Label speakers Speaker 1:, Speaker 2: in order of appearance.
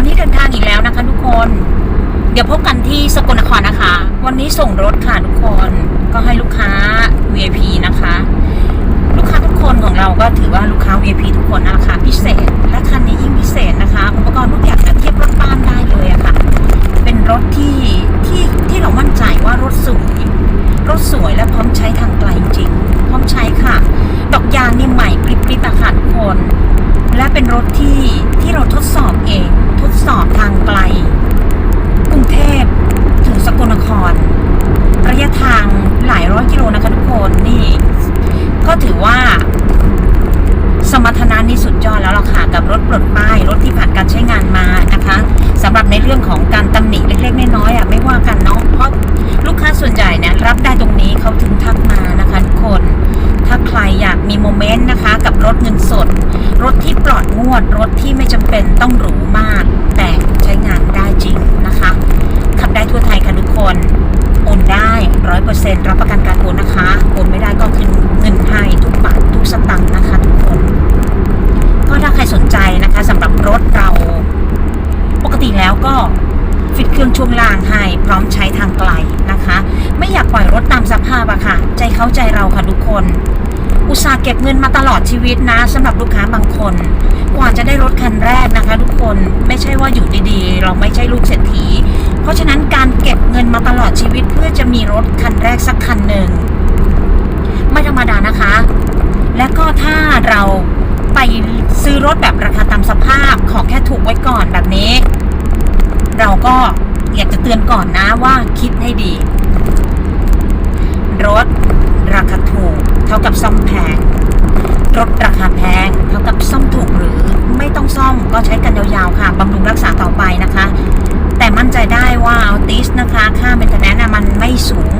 Speaker 1: วันนี้เดินทางอีกแล้วนะคะทุกคน เดี๋ยวพบกันที่สกลนครนะคะ วันนี้ส่งรถค่ะทุกคนก็ให้ลูกค้า VIP นะคะ ลูกค้าทุกคนของเราก็ถือว่าลูกค้า VIP ทุกคนนะคาพิเศษ และคันนี้ยิ่งพิเศษนะคะ อุปกรณ์ทุกอย่างจะเทียบรถบ้านได้เลยอะค่ะ เป็นรถที่ที่ที่เรามั่นใจว่ารถสวยรถสวยและพร้อมใช้ทางไกลจริง พร้อมใช้ค่ะ ดอกยางนี่ใหม่กริบๆอะค่ะทุกคน และเป็นรถที่ที่เราทดสอบเอง ทดสอบทางไกล กรุงเทพถึงสกลนคร ระยะทางหลายร้อยกิโลนะคะทุกคนนี่ ก็ถือว่า สมรรถนะนี่สุดยอดแล้วล่ะค่ะ กับรถปลดป้าย รถที่ผ่านการใช้งานมานะคะสำหรับในเรื่องของการตำหนิเล็กๆน้อยๆอะไม่ว่ากันเนาะเพราะลูกค้าส่วนใหญ่เนี่ยรับได้ตรงนี้เขาถึงทักมานะคะทุกคน ถ้าใครอยากมีโมเมนต์นะคะ กับรถเงินสด รถที่ปลอดงวด รถที่ไม่จำเป็นต้องหรูมาก ใจนะคะสำหรับรถเราปกติแล้วก็ฟิตเครื่องช่วงล่างให้พร้อมใช้ทางไกลนะคะ ไม่อยากปล่อยรถตามสภาพอะค่ะ ใจเขาใจเราค่ะทุกคน อุตส่าห์เก็บเงินมาตลอดชีวิตนะสำหรับลูกค้าบางคน กว่าจะได้รถคันแรกนะคะ ทุกคนไม่ใช่ว่าอยู่ดีๆ เราไม่ใช่ลูกเศรษฐี เพราะฉะนั้นการเก็บเงินมาตลอดชีวิตเพื่อจะมีรถคันแรกสักคันหนึ่งไม่ธรรมดานะคะ และก็ถ้าเรา รถแบบราคาตามสภาพขอแค่ถูกไว้ก่อนแบบนี้ เราก็อยากจะเตือนก่อนนะว่าคิดให้ดี รถราคาถูก เท่ากับซ่อมแพง รถราคาแพง เท่ากับซ่อมถูกหรือไม่ต้องซ่อมก็ใช้กันยาวๆค่ะบำรุงรักษาต่อไปนะคะ แต่มั่นใจได้ว่าเอติสนะคะ ค่าเมนเทนแนนมันไม่สูง